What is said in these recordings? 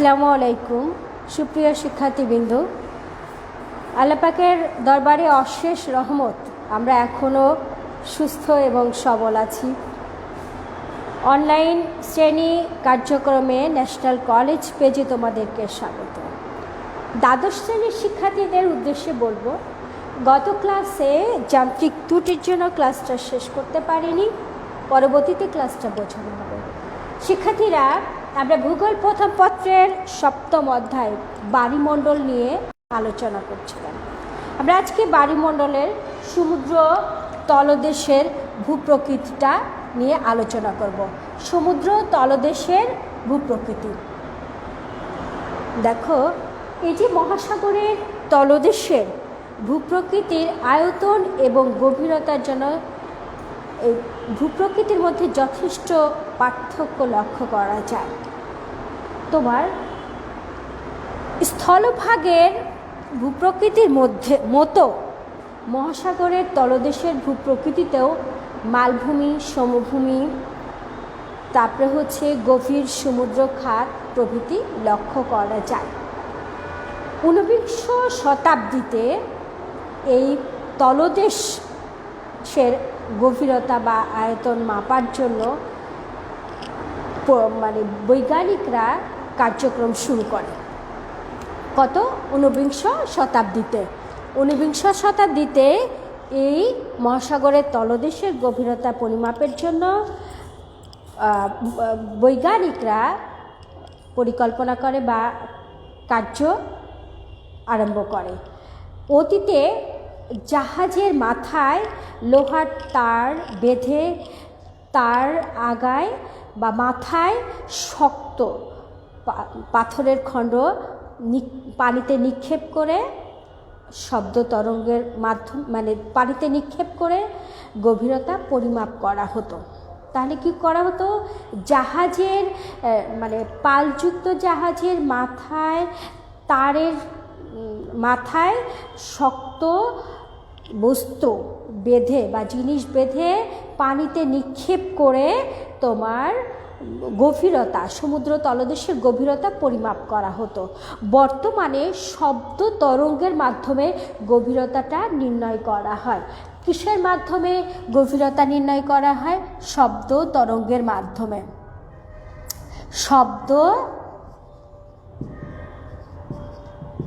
আসসালামু আলাইকুম, সুপ্রিয় শিক্ষার্থীবৃন্দ। আল্লাপাকের দরবারে অশেষ রহমত, আমরা এখনও সুস্থ এবং সবল আছি। অনলাইন শ্রেণি কার্যক্রমে ন্যাশনাল কলেজ পেজে তোমাদেরকে স্বাগত। দ্বাদশ শ্রেণির শিক্ষার্থীদের উদ্দেশ্যে বলব, গত ক্লাসে যান্ত্রিক ত্রুটির জন্য ক্লাসটা শেষ করতে পারিনি, পরবর্তীতে ক্লাসটা বোঝানো হবে। শিক্ষার্থীরা আমরা ভূগোল প্রথম পত্রের সপ্তম অধ্যায় বাড়িমণ্ডল নিয়ে আলোচনা করছিলাম। আমরা আজকে বাড়িমণ্ডলের সমুদ্র তলদেশের ভূপ্রকৃতিটা নিয়ে আলোচনা করব। সমুদ্র তলদেশের ভূপ্রকৃতি। দেখো, এই যে মহাসাগরের তলদেশের ভূপ্রকৃতির আয়তন এবং গভীরতার জন্য এই ভূপ্রকৃতির মধ্যে যথেষ্ট পার্থক্য লক্ষ্য করা যায়। তোমার স্থলভাগের ভূপ্রকৃতির মধ্যে, মতো মহাসাগরের তলদেশের ভূপ্রকৃতিতেও মালভূমি, সমভূমি, তারপরে হচ্ছে গভীর সমুদ্র খাত প্রভৃতি লক্ষ্য করা যায়। ঊনবিংশ শতাব্দীতে এই তলদেশের গভীরতা বা আয়তন মাপার জন্য মানে বৈজ্ঞানিকরা কার্যক্রম শুরু করে। কত? ঊনবিংশ শতাব্দীতে। ঊনবিংশ শতাব্দীতে এই মহাসাগরের তলদেশের গভীরতা পরিমাপের জন্য বৈজ্ঞানিকরা পরিকল্পনা করে বা কার্য আরম্ভ করে। অতীতে জাহাজের মাথায় লোহার তার বেঁধে তার আগায় বা মাথায় শক্ত পাথরের খণ্ড পানিতে নিক্ষেপ করে, শব্দ তরঙ্গের মাধ্যম মানে পানিতে নিক্ষেপ করে গভীরতা পরিমাপ করা হতো। তাহলে কি করা হতো? জাহাজের মানে পালযুক্ত জাহাজের মাথায়, তারের মাথায় শক্ত বস্তু বেঁধে বা জিনিস বেঁধে পানিতে নিক্ষেপ করে তোমার গভীরতা, সমুদ্র তলদেশের গভীরতা পরিমাপ করা হতো। বর্তমানে শব্দ তরঙ্গের মাধ্যমে গভীরতাটা নির্ণয় করা হয়। কিসের মাধ্যমে গভীরতা নির্ণয় করা হয়? শব্দ তরঙ্গের মাধ্যমে। শব্দ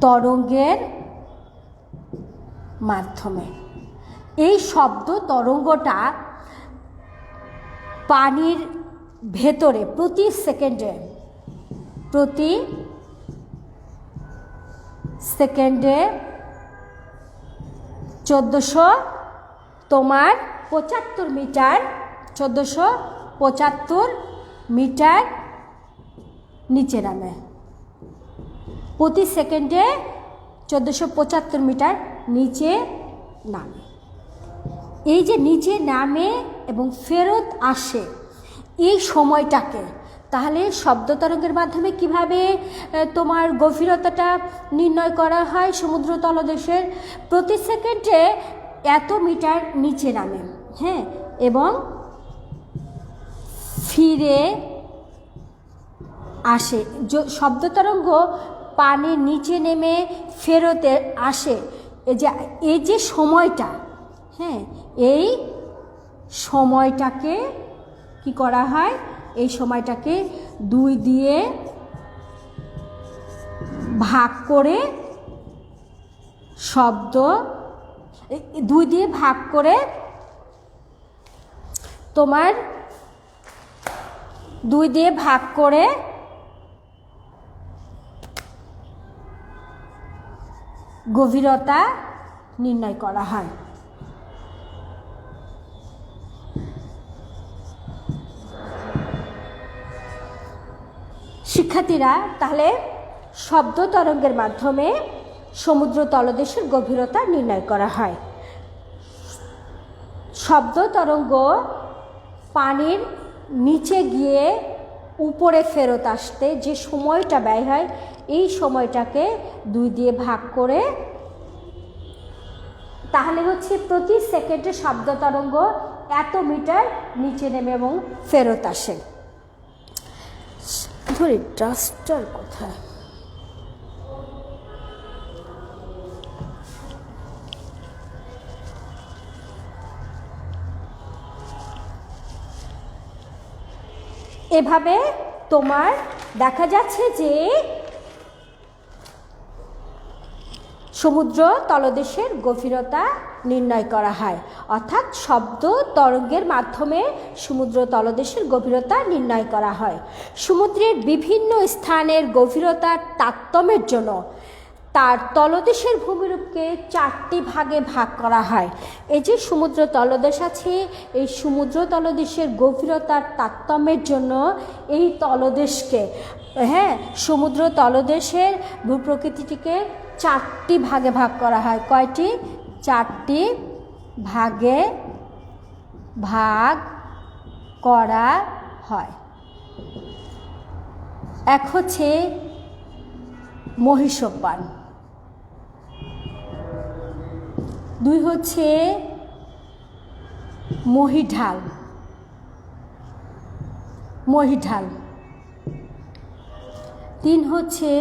তরঙ্গের মাধ্যমে। এই শব্দ তরঙ্গটা পানির ভেতরে প্রতি সেকেন্ডে প্রতি সেকেন্ডে চোদ্দোশো তোমার পঁচাত্তর মিটার, চোদ্দোশো পঁচাত্তর মিটার নিচে নামে। প্রতি সেকেন্ডে চোদ্দোশো পঁচাত্তর মিটার নিচে নামে। এই যে নিচে নামে এবং ফেরত আসে এই সময়টাকে, তাহলে শব্দ তরঙ্গের মাধ্যমে কীভাবে তোমার গভীরতাটা নির্ণয় করা হয় সমুদ্র তলদেশের? প্রতি সেকেন্ডে এত মিটার নিচে নামে হ্যাঁ? এবং ফিরে আসে। শব্দ তরঙ্গ পানির নিচে নেমে ফেরতে আসে। এই যে এই যে সময়টা হ্যাঁ এই সময়টাকে কি করা হয়? এই সময়টাকে দুই দিয়ে ভাগ করে শব্দ দুই দিয়ে ভাগ করে তোমার দুই দিয়ে ভাগ করে গভীরতা নির্ণয় করা হয়। শিক্ষার্থীরা, তাহলে শব্দ তরঙ্গের মাধ্যমে সমুদ্র তলদেশের গভীরতা নির্ণয় করা হয়। শব্দ তরঙ্গ পানির নিচে গিয়ে উপরে ফেরত আসতে যে সময়টা ব্যয় হয় এই সময়টাকে দুই দিয়ে ভাগ করে, তাহলে হচ্ছে প্রতি সেকেন্ডে শব্দ তরঙ্গ এত মিটার নিচে নেমে এবং ফেরত আসে। ধরি ডাস্টার কোথায়? এভাবে তোমার দেখা যাচ্ছে যে সমুদ্র তলদেশের গভীরতা নির্ণয় করা হয়। অর্থাৎ শব্দ তরঙ্গের মাধ্যমে সমুদ্র তলদেশের গভীরতা নির্ণয় করা হয়। সমুদ্রের বিভিন্ন স্থানের গভীরতার তারতম্যের জন্য তার তলদেশের ভূমিরূপকে চারটি ভাগে ভাগ করা হয়। এই যে সমুদ্র তলদেশ আছে, এই সমুদ্র তলদেশের গভীরতার তারতম্যের জন্য এই তলদেশকে হ্যাঁ সমুদ্র তলদেশের ভূপ্রকৃতিটিকে চারটি ভাগে ভাগ করা হয়। কয়টি? চারটি ভাগে ভাগ করা হয়। এক হচ্ছে মহিষপান দুই হচ্ছে মহিঢাল। মহিঢাল। তিন হচ্ছে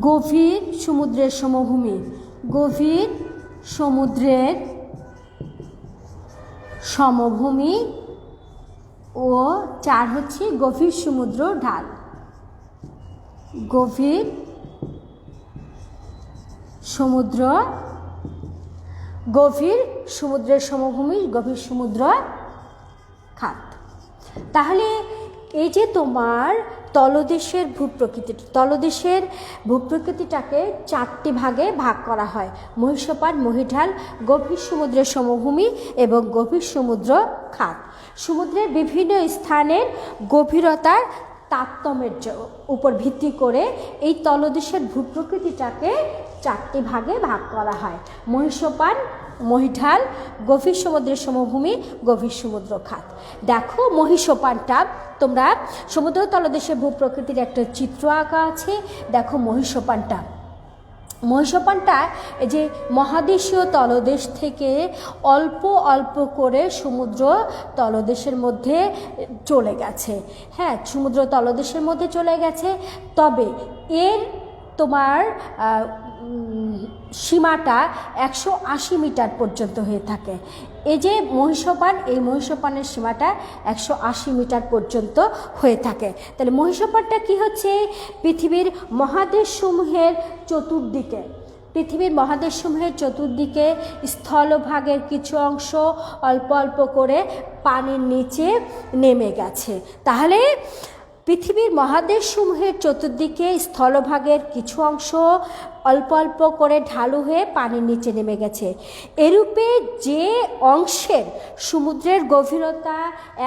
গভীর সমুদ্রের সমভূমি। গভীর সমুদ্রের সমভূমি ও চার হচ্ছে গভীর সমুদ্র ঢাল। গভীর সমুদ্র, গভীর সমুদ্রের সমভূমি, গভীর সমুদ্র খাত। তাহলে এই যে তোমার তলদেশের ভূপ্রকৃতি, তলদেশের ভূপ্রকৃতিটাকে চারটি ভাগে ভাগ করা হয়। মহিষপাট মহিঢাল, গভীর সমুদ্রের সমভূমি এবং গভীর সমুদ্র খাত। সমুদ্রের বিভিন্ন স্থানের গভীরতার তারতম্যের উপর ভিত্তি করে এই তলদেশের ভূপ্রকৃতিটাকে চারটি ভাগে ভাগ করা হয়। মহিষপান, মহিঢাল, গভীর সমুদ্রের সমভূমি, গভীর সমুদ্র খাত। দেখো মহিষপানটা, তোমরা সমুদ্র তলদেশের ভূপ্রকৃতির একটা চিত্র আঁকা আছে। দেখো মহিষপানটা। মহিষপানটা যে মহাদেশীয় তলদেশ থেকে অল্প অল্প করে সমুদ্র তলদেশের মধ্যে চলে গেছে। হ্যাঁ সমুদ্র তলদেশের মধ্যে চলে গেছে। তবে এর তোমার সীমাটা একশো আশি মিটার পর্যন্ত হয়ে থাকে। এই যে মহিষপান, এই মহিষপানের সীমাটা একশো আশি মিটার পর্যন্ত হয়ে থাকে। তাহলে মহিষপানটা কি হচ্ছে? পৃথিবীর মহাদেশসমূহের চতুর্দিকে। পৃথিবীর মহাদেশসমূহের চতুর্দিকে স্থলভাগের কিছু অংশ অল্প অল্প করে পানির নিচে নেমে গেছে। তাহলে পৃথিবীর মহাদেশসমূহের চতুর্দিকে স্থলভাগের কিছু অংশ অল্প অল্প করে ঢালু হয়ে পানির নিচে নেমে গেছে। এরূপে যে অংশের সমুদ্রের গভীরতা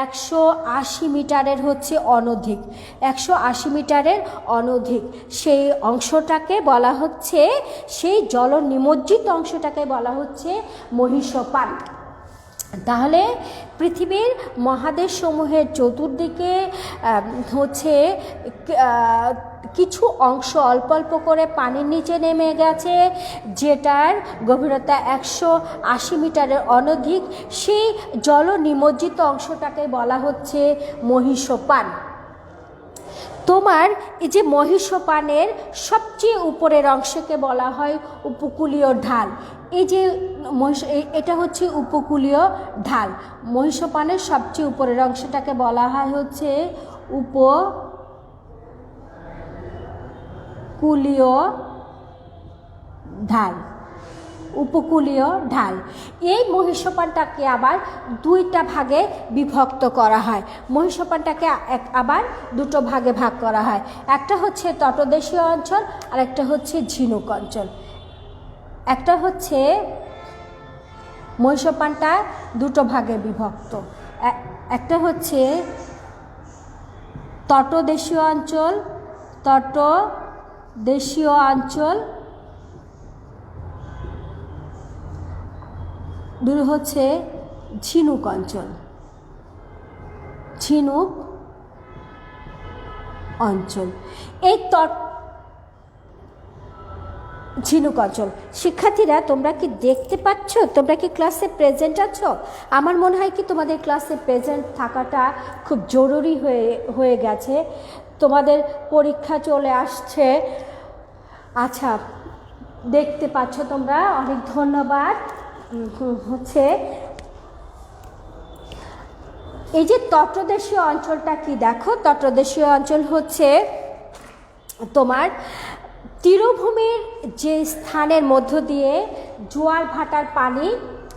একশো আশি মিটারের হচ্ছে অনধিক, একশো আশি মিটারের অনধিক, সেই অংশটাকে বলা হচ্ছে, সেই জল নিমজ্জিত অংশটাকে বলা হচ্ছে মহিষপান তাহলে পৃথিবীর মহাদেশসমূহের চতুর্দিকে হচ্ছে কিছু অংশ অল্প অল্প করে পানির নিচে নেমে গেছে, যেটার গভীরতা একশো আশি মিটারের অনধিক। সেই জল নিমজ্জিত অংশটাকে বলা হচ্ছে মহিষপান। তোমার এই যে মহিষপানের সবচেয়ে উপরের অংশকে বলা হয় উপকূলীয় ঢাল। এই যে মহিষ এটা হচ্ছে উপকূলীয় ঢাল। মহিষপানের সবচেয়ে উপরের অংশটাকে বলা হয় হচ্ছে উপকূলীয় ঢাল। উপকূলীয় ঢাল। এই মহিষপানটাকে আবার দুইটা ভাগে বিভক্ত করা হয়। মহিষপানটাকে এক, আবার দুটো ভাগে ভাগ করা হয়। একটা হচ্ছে তটদেশীয় অঞ্চল আর একটা হচ্ছে ঝিনুক অঞ্চল। একটা হচ্ছে মহিষপানটা দুটো ভাগে বিভক্ত। একটা হচ্ছে তটদেশীয় অঞ্চল তটদেশীয় অঞ্চল দুই হচ্ছে ঝিনুক অঞ্চল। ঝিনুক অঞ্চল। এই তট ঝিনুক অঞ্চল। শিক্ষার্থীরা, তোমরা কি দেখতে পাচ্ছ? তোমরা কি ক্লাসে প্রেজেন্ট আছো? আমার মনে হয় কি তোমাদের ক্লাসে প্রেজেন্ট থাকাটা খুব জরুরি হয়ে হয়ে গেছে। তোমাদের পরীক্ষা চলে আসছে। আচ্ছা দেখতে পাচ্ছ তোমরা, অনেক ধন্যবাদ। হচ্ছে। এই যে তটদেশীয় অঞ্চলটা কি দেখো? তটদেশীয় অঞ্চল হচ্ছে তোমার তীরভূমির যে স্থানের মধ্য দিয়ে জোয়ার ভাটার পানি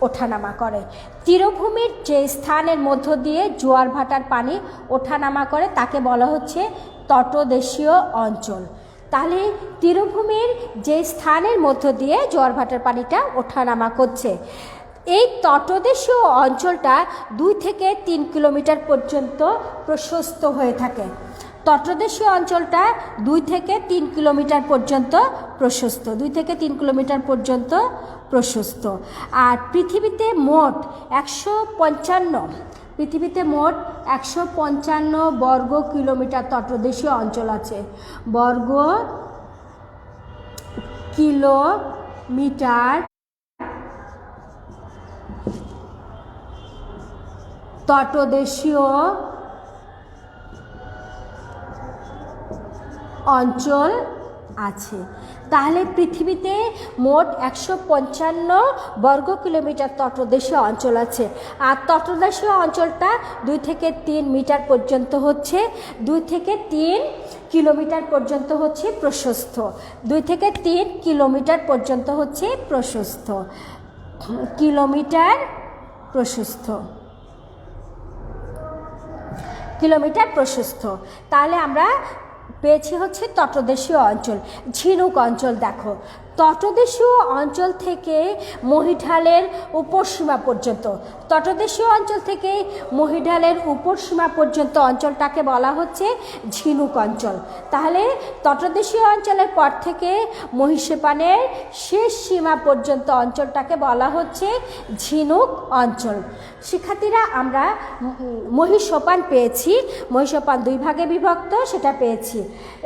ওঠানামা করে। তীরভূমির যে স্থানের মধ্য দিয়ে জোয়ার ভাটার পানি ওঠানামা করে, তাকে বলা হচ্ছে তটদেশীয় অঞ্চল। তাহলে তীরভূমির যে স্থানের মধ্য দিয়ে জোয়ার ভাটার পানিটা ওঠানামা করছে। এই তটদেশীয় অঞ্চলটা দুই থেকে তিন কিলোমিটার পর্যন্ত প্রশস্ত হয়ে থাকে। তটদেশীয় অঞ্চলটা দুই থেকে তিন কিলোমিটার পর্যন্ত প্রশস্ত, দুই থেকে তিন কিলোমিটার পর্যন্ত প্রশস্ত। আর পৃথিবীতে মোট একশো পঞ্চান্ন, পৃথিবীতে মোট একশো পঞ্চান্ন বর্গ কিলোমিটার তটদেশীয় অঞ্চল আছে। বর্গ কিলোমিটার তটদেশীয় অঞ্চল আছে। তাহলে পৃথিবীতে মোট একশো পঞ্চান্ন বর্গ কিলোমিটার তটদেশীয় অঞ্চল আছে। আর তটদেশীয় অঞ্চলটা দুই থেকে তিন মিটার পর্যন্ত হচ্ছে। দুই থেকে তিন কিলোমিটার পর্যন্ত হচ্ছে প্রশস্ত। দুই থেকে তিন কিলোমিটার পর্যন্ত হচ্ছে প্রশস্ত। কিলোমিটার প্রশস্ত। কিলোমিটার প্রশস্ত। তাহলে আমরা পেয়েছি হচ্ছে তটদেশীয় অঞ্চল ঝিনুক অঞ্চল দেখো। তটদেশীয় অঞ্চল থেকে মহিঢালের উপরসীমা পর্যন্ত। তটদেশীয় অঞ্চল থেকে মহিঢালের উপরসীমা পর্যন্ত অঞ্চলটাকে বলা হচ্ছে ঝিনুক অঞ্চল। তাহলে তটদেশীয় অঞ্চলের পর থেকে মহিষেপানের শেষ সীমা পর্যন্ত অঞ্চলটাকে বলা হচ্ছে ঝিনুক অঞ্চল। শিক্ষার্থীরা, আমরা মহিষোপান পেয়েছি। মহিষোপান দুই ভাগে বিভক্ত, সেটা পেয়েছি।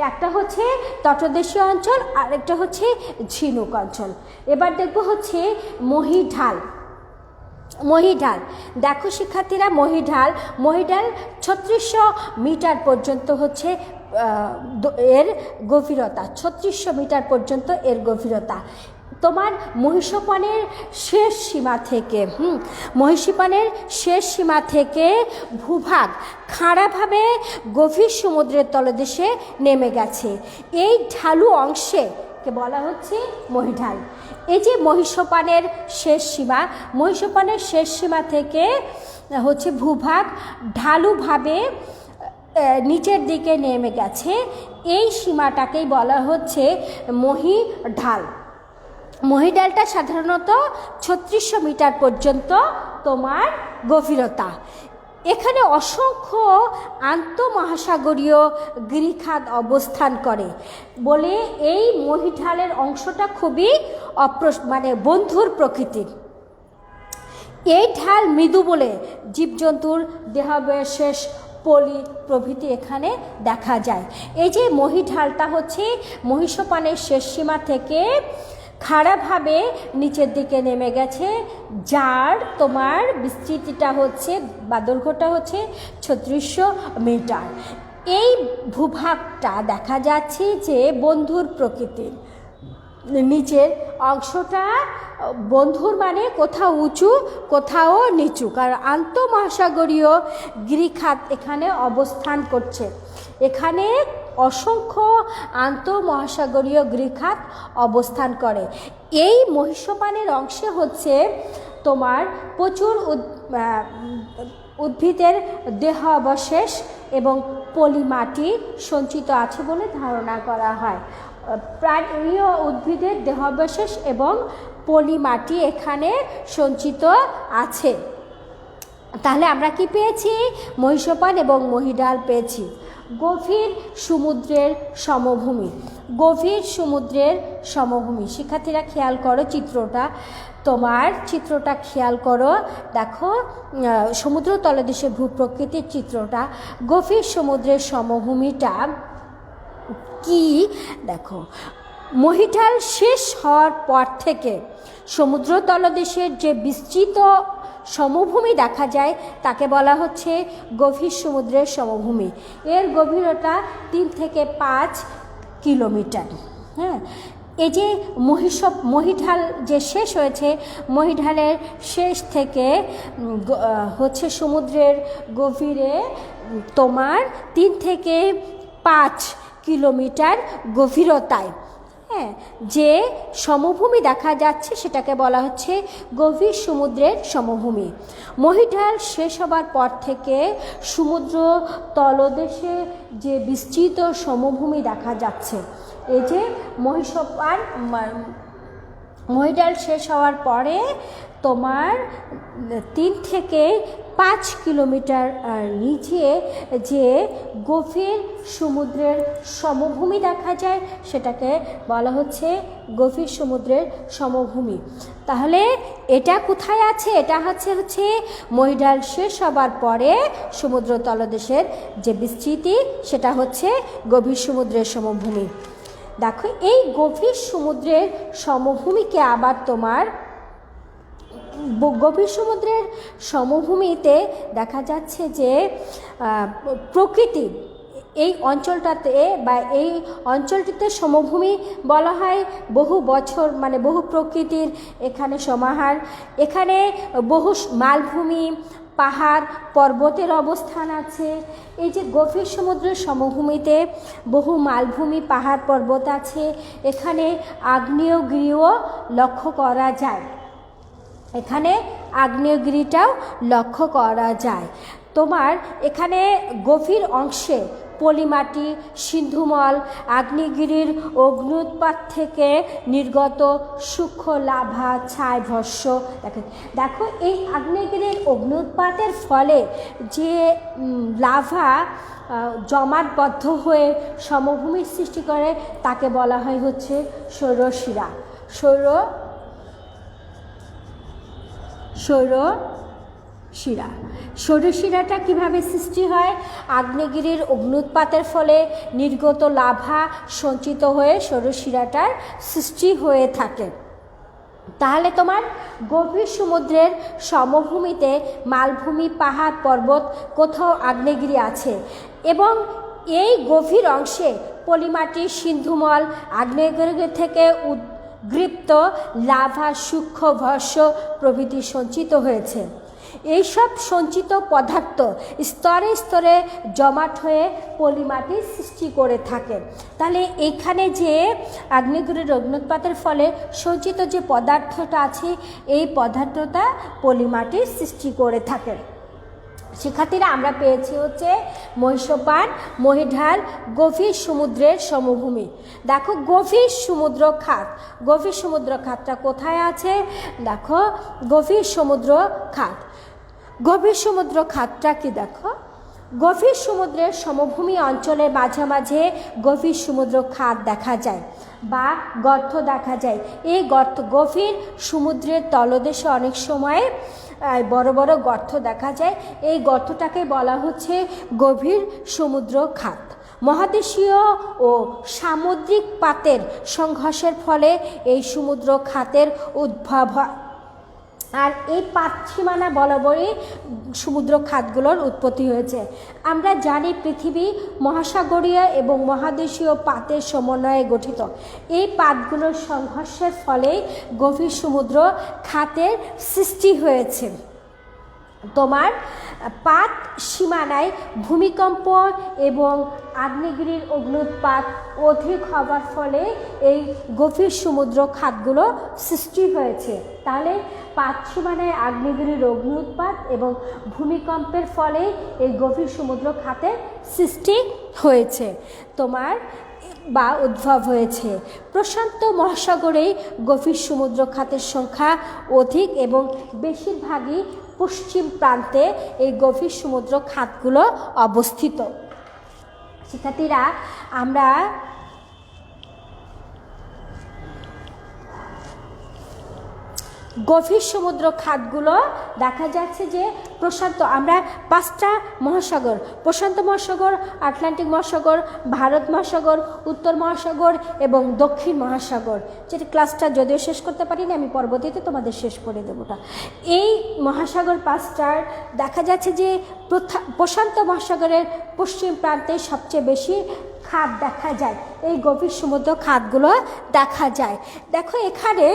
একটা হচ্ছে তটদেশীয় অঞ্চল আর একটা হচ্ছে ঝিনুক অঞ্চল এবার দেখব হচ্ছে মহিঢাল। মহিঢাল, দেখো শিক্ষার্থীরা, মহিঢাল মহিঢাল ছত্রিশশো মিটার পর্যন্ত হচ্ছে এর গভীরতা, ছত্রিশশো মিটার পর্যন্ত এর গভীরতা। তোমার মহিষপানের শেষ সীমা থেকে, হুম, মহিষীপানের শেষ সীমা থেকে ভূভাগ খাড়াভাবে গভীর সমুদ্রের তলদেশে নেমে গেছে। এই ঢালু অংশে কে বলা হচ্ছে মহিঢাল। এই যে মহিষপানের শেষ সীমা মহিষপানের শেষ সীমা থেকে হচ্ছে ভূভাগ ঢালুভাবে নিচের দিকে নেমে গেছে। এই সীমাটাকেই বলা হচ্ছে মহি ঢাল মহিডালটা সাধারণত ছত্রিশশো মিটার পর্যন্ত তোমার গভীরতা। এখানে অসংখ্য আন্তঃমহাসাগরীয় গিরিখাত অবস্থান করে। বলে এই মহিঢালের অংশটা খুবই অপ্র মানে বন্ধুর প্রকৃতির। এই ঢাল মৃদু বলে জীবজন্তুর দেহাবশেষ পলি প্রভৃতি এখানে দেখা যায়। এই যে মহিঢালটা হচ্ছে মহিষপানের শেষ সীমা থেকে খাড়াভাবে নিচের দিকে নেমে গেছে, যার তোমার বিস্তৃতিটা হচ্ছে, বা দৈর্ঘ্যটা হচ্ছে ছত্রিশশো মিটার। এই ভূভাগটা দেখা যাচ্ছে যে বন্ধুর প্রকৃতির। নিচের অংশটা বন্ধুর মানে কোথাও উঁচু, কোথাও নিচু, কারণ আন্তঃমহাসাগরীয় গিরিখাত এখানে অবস্থান করছে। এখানে অসংখ্য আন্তঃমহাসাগরীয় গিরিখাত অবস্থান করে। এই মহিষপানের অংশে হচ্ছে তোমার প্রচুর উদ- উদ্ভিদের দেহ অবশেষ এবং পলিমাটি সঞ্চিত আছে বলে ধারণা করা হয়। প্রাণীয় উদ্ভিদের দেহাবশেষ এবং পলিমাটি এখানে সঞ্চিত আছে। তাহলে আমরা কি পেয়েছি? মহিষপান এবং মহিডাল পেয়েছি। গভীর সমুদ্রের সমভূমি। গভীর সমুদ্রের সমভূমি। শিক্ষার্থীরা খেয়াল করো চিত্রটা। তোমার চিত্রটা খেয়াল করো। দেখো সমুদ্র তলদেশে ভূপ্রকৃতির চিত্রটা। গভীর সমুদ্রের সমভূমিটা কি? দেখো মহিঠাল শেষ হওয়ার পর থেকে সমুদ্র তলদেশের যে বিস্তৃত সমভূমি দেখা যায়, তাকে বলা হচ্ছে গভীর সমুদ্রের সমভূমি। এর গভীরতা তিন থেকে পাঁচ কিলোমিটার। হ্যাঁ এই যে মহিষ মহিঢাল যে শেষ হয়েছে, মহিঢালের শেষ থেকে হচ্ছে সমুদ্রের গভীরে তোমার তিন থেকে পাঁচ কিলোমিটার গভীরতায়। হ্যাঁ যে সমভূমি দেখা যাচ্ছে সেটাকে বলা হচ্ছে গভীর সমুদ্রের সমভূমি। মহিঢাল শেষ হবার পর থেকে সমুদ্র তলদেশে যে বিস্তৃত সমভূমি দেখা যাচ্ছে, এই যে মহিষপার মহিডাল শেষ হওয়ার পরে তোমার তিন থেকে পাঁচ কিলোমিটার নিচে যে গভীর সমুদ্রের সমভূমি দেখা যায়, সেটাকে বলা হচ্ছে গভীর সমুদ্রের সমভূমি। তাহলে এটা কোথায় আছে? এটা হচ্ছে হচ্ছে মহিডাল শেষ হবার পরে সমুদ্র তলদেশের যে বিস্তৃতি, সেটা হচ্ছে গভীর সমুদ্রের সমভূমি। দেখো, এই গভীর সমুদ্রের সমভূমিকে আবার তোমার গভীর সমুদ্রের সমভূমিতে দেখা যাচ্ছে যে প্রকৃতি এই অঞ্চলটাতে বা এই অঞ্চলটিতে সমভূমি বলা হয় বহু বছর মানে বহু প্রকৃতির এখানে সমাহার। এখানে বহু মালভূমি, পাহাড়, পর্বতের অবস্থান আছে। এই যে গভীর সমুদ্রের সমভূমিতে বহু মালভূমি, পাহাড়, পর্বত আছে, এখানে আগ্নেয়গিরিও লক্ষ্য করা যায়। এখানে আগ্নেয়গিরিটাও লক্ষ্য করা যায়। তোমার এখানে গভীর অংশে পলিমাটি, সিন্ধুমল, আগ্নেয়গিরির অগ্নুৎপাত থেকে নির্গত সূক্ষ্ম লাভা ছাই ভস্য দেখো। দেখো, এই আগ্নেয়গিরির অগ্নুৎপাতের ফলে যে লাভা জমাটবদ্ধ হয়ে সমভূমির সৃষ্টি করে, তাকে বলা হয় হচ্ছে সৌরশিরা। সৌর সৌর শিরা। সৌরশিরাটা কীভাবে সৃষ্টি হয়? আগ্নেয়গিরির অগ্নুৎপাতের ফলে নির্গত লাভা সঞ্চিত হয়ে সৌরশিরাটার সৃষ্টি হয়ে থাকে। তাহলে তোমার গভীর সমুদ্রের সমভূমিতে মালভূমি পাহাড় পর্বত কোথাও আগ্নেয়গিরি আছে এবং এই গভীর অংশে পলিমাটি সিন্ধুমল আগ্নেয়গিরি থেকে উদ্গৃপ্ত লাভা, সূক্ষ্ম, ভস্য প্রভৃতি সঞ্চিত হয়েছে। এইসব সঞ্চিত পদার্থ স্তরে স্তরে জমাট হয়ে পলিমাটির সৃষ্টি করে থাকে। তাহলে এখানে যে আগ্নেয়গিরির অগ্নুৎপাতের ফলে সঞ্চিত যে পদার্থটা আছে, এই পদার্থটা পলিমাটির সৃষ্টি করে থাকে। শিক্ষার্থীরা, আমরা পেয়েছি হচ্ছে মহিষপান, মহিঢাল গভীর সমুদ্রের সমভূমি। দেখো গভীর সমুদ্র খাত। গভীর সমুদ্র খাতটা কোথায় আছে? দেখো গভীর সমুদ্র খাত। গভীর সমুদ্র খাতটা কি দেখো? গভীর সমুদ্রের সমভূমি অঞ্চলের মাঝে মাঝে গভীর সমুদ্র খাত দেখা যায় বা গর্ত দেখা যায়। এই গর্ত গভীর সমুদ্রের তলদেশে অনেক সময় বড় বড় গর্ত দেখা যায়। এই গর্তটাকে বলা হচ্ছে গভীর সমুদ্র খাত মহাদেশীয় ও সামুদ্রিক পাতের সংঘর্ষের ফলে এই সমুদ্র খাতের উদ্ভব হয়। আর এই পাচ্ছিমানা বরাবরই সমুদ্র খাতগুলোর উৎপত্তি হয়েছে। আমরা জানি পৃথিবী মহাসাগরীয় এবং মহাদেশীয় পাতের সমন্বয়ে গঠিত। এই পাতগুলোর সংঘর্ষের ফলেই গভীর সমুদ্র খাতের সৃষ্টি হয়েছে। তোমার পাত সীমানায় ভূমিকম্প এবং আগ্নেয়গিরির অগ্নুৎপাত অধিক হবার ফলে এই গভীর সমুদ্র খাতগুলো সৃষ্টি হয়েছে। তাহলে পাত সীমানায় আগ্নেয়গিরির অগ্নুৎপাত এবং ভূমিকম্পের ফলে এই গভীর সমুদ্র খাতের সৃষ্টি হয়েছে, তোমার বা উদ্ভব হয়েছে। প্রশান্ত মহাসাগরে গভীর সমুদ্র খাতের সংখ্যা অধিক এবং বেশিরভাগই পশ্চিম প্রান্তে এই গভীর সমুদ্র খাতগুলো অবস্থিত। শিক্ষার্থীরা আমরা গভীর সমুদ্র খাতগুলো দেখা যাচ্ছে যে প্রশান্ত, আমরা পাঁচটা মহাসাগর, প্রশান্ত মহাসাগর, আটলান্টিক মহাসাগর, ভারত মহাসাগর, উত্তর মহাসাগর এবং দক্ষিণ মহাসাগর। যেটা ক্লাসটা যদিও শেষ করতে পারিনি, আমি পরবর্তীতে তোমাদের শেষ করে দেবোটা। এই মহাসাগর পাঁচটার দেখা যাচ্ছে যে প্রশান্ত মহাসাগরের পশ্চিম প্রান্তে সবচেয়ে বেশি খাত দেখা যায়। এই গভীর সমুদ্র খাতগুলো দেখা যায়। দেখো এখানে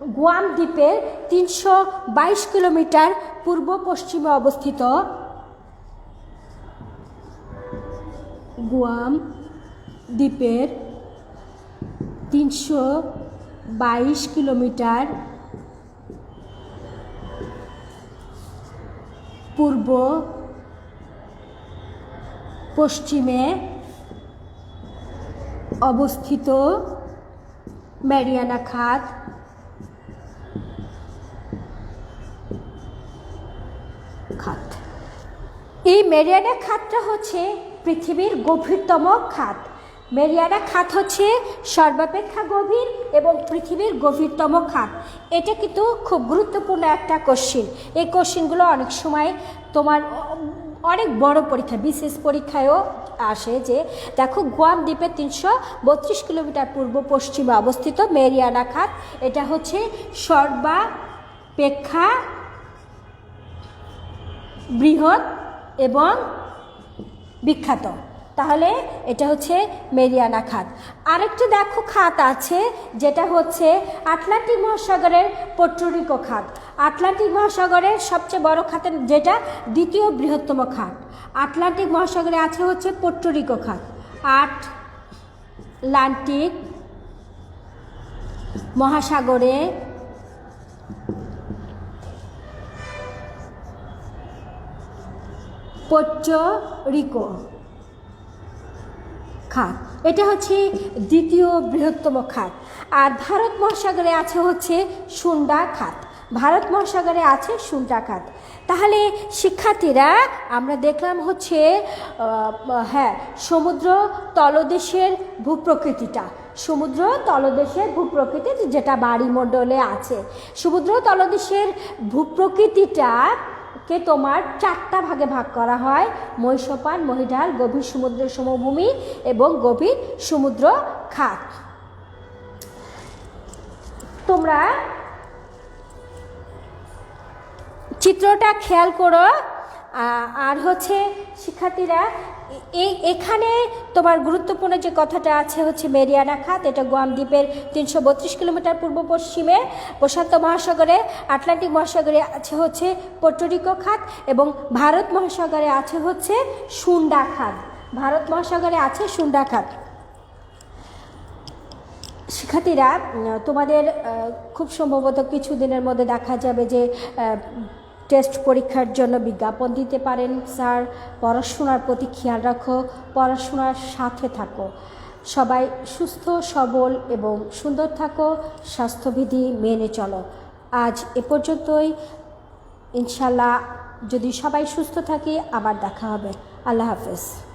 গুয়াম দ্বীপের তিনশো বাইশ কিলোমিটার পূর্ব পশ্চিমে অবস্থিত গুয়াম দ্বীপের তিনশো বাইশ কিলোমিটার পূর্ব পশ্চিমে অবস্থিত ম্যারিয়ানা খাত এই মেরিয়ানা খাতটা হচ্ছে পৃথিবীর গভীরতম খাত। মেরিয়ানা খাত হচ্ছে সর্বাপেক্ষা গভীর এবং পৃথিবীর গভীরতম খাত। এটা কিন্তু খুব গুরুত্বপূর্ণ একটা কোশ্চিন এই কোশ্চিনগুলো অনেক সময় তোমার অনেক বড় পরীক্ষা, বিশেষ পরীক্ষায়ও আসে যে, দেখো গুয়াম দ্বীপে তিনশো বত্রিশ কিলোমিটার পূর্ব পশ্চিমে অবস্থিত মেরিয়ানা খাত। এটা হচ্ছে সর্বাপেক্ষা বৃহৎ এবং বিখ্যাত। তাহলে এটা হচ্ছে মেরিয়ানা খাত। আরেকটা দেখো খাত আছে, যেটা হচ্ছে আটলান্টিক মহাসাগরের পোর্টোরিকো খাত। আটলান্টিক মহাসাগরের সবচেয়ে বড় খাতের যেটা দ্বিতীয় বৃহত্তম খাত। আটলান্টিক মহাসাগরে আছে হচ্ছে পোর্টোরিকো খাত। আট আটলান্টিক মহাসাগরে পোর্টোরিকো খাত। এটা হচ্ছে দ্বিতীয় বৃহত্তম খাত। আর ভারত মহাসাগরে আছে হচ্ছে সুন্ডা খাত। ভারত মহাসাগরে আছে সুন্ডা খাত। তাহলে শিক্ষার্থীরা, আমরা দেখলাম হচ্ছে হ্যাঁ সমুদ্র তলদেশের ভূপ্রকৃতিটা। সমুদ্র তলদেশের ভূপ্রকৃতি যেটা বাড়িমণ্ডলে আছে। সমুদ্র তলদেশের ভূপ্রকৃতিটা কে তোমার চারটা ভাগে ভাগ করা হয়? মহিষপান, মহিঢাল, গভীর সমুদ্র সমভূমি এবং গভীর সমুদ্র খাত। তোমরা চিত্রটা খেয়াল করো। আর হচ্ছে শিক্ষার্থীরা এই এখানে তোমার গুরুত্বপূর্ণ যে কথাটা আছে হচ্ছে মেরিয়ানা খাত, এটা গোয়াম দ্বীপের তিনশো বত্রিশ কিলোমিটার পূর্ব পশ্চিমে, প্রশান্ত মহাসাগরে, আটলান্টিক মহাসাগরে আছে হচ্ছে পোর্টোরিকো খাত এবং ভারত মহাসাগরে আছে হচ্ছে সুন্ডা খাত। ভারত মহাসাগরে আছে সুন্ডা খাত। শিক্ষার্থীরা, তোমাদের খুব সম্ভবত কিছু দিনের মধ্যে দেখা যাবে যে টেস্ট পরীক্ষার জন্য বিজ্ঞাপন দিতে পারেন। স্যার, পড়াশোনার প্রতি খেয়াল রাখো, পড়াশোনার সাথে থাকো। সবাই সুস্থ, সবল এবং সুন্দর থাকো, স্বাস্থ্যবিধি মেনে চলো। আজ এ পর্যন্তই। ইনশাল্লাহ যদি সবাই সুস্থ থাকে, আবার দেখা হবে। আল্লাহ হাফেজ।